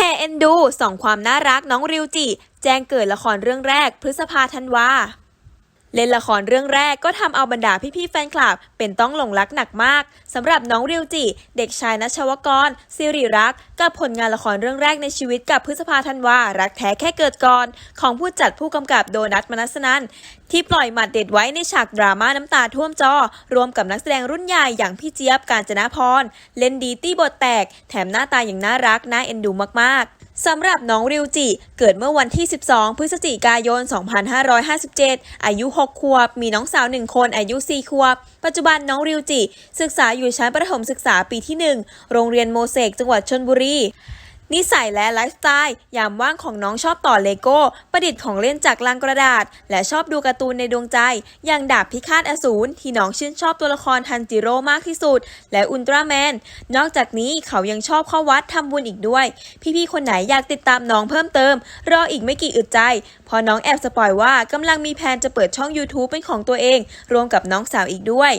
แห่เอ็นดูส่องความน่ารักน้องริวจิ แจ้งเกิดละครเรื่องแรกพฤษภาธันวา เล่นละครเรื่องแรกก็ทำเอาบรรดาพี่ๆแฟนคลับ เป็นต้องหลงรักหนักมากสำหรับน้องริวจิ เด็กชายนัชวกรสิริรักษ์กับผลงานละครเรื่องแรกในชีวิตกับพฤษภาธันวารักแท้แค่เกิดก่อน ของผู้จัดผู้กำกับโดนัทมนัสนันที่ปล่อยหมัดเด็ดไว้ในฉากดราม่าน้ำตาท่วมจอ รวมกับนักแสดงรุ่นใหญ่อย่างพี่เจี๊ยบกาญจนาพรเล่นดีตี้บทแตก แถมหน้าตาอย่างน่ารักน่าเอ็นดูมากๆ สำหรับน้องริวจิ เกิดเมื่อวันที่ 12 พฤศจิกายน 2557 อายุ 6 ขวบ มีน้องสาว 1 คน อายุ 4 ขวบ ปัจจุบันน้องริวจิ ศึกษาอยู่ชั้นประถมศึกษาปีที่ 1 โรงเรียนโมเสกจังหวัดชนบุรี นิสัยและไลฟ์สไตล์ยามว่างของน้องชอบต่อเลโก้ ประดิษฐ์ของเล่นจากลังกระดาษ และชอบดูการ์ตูนในดวงใจ อย่างดาบพิฆาตอสูรที่น้องชื่นชอบตัวละครทันจิโร่มากที่สุด และอุลตร้าแมน นอกจากนี้เขายังชอบเข้าวัดทำบุญอีกด้วย พี่ๆ คนไหนอยากติดตามน้องเพิ่มเติม รออีกไม่กี่อึดใจ พอน้องแอบสปอยว่ากำลังมีแผนจะเปิดช่อง YouTube เป็นของตัวเอง รวมกับน้องสาวอีกด้วย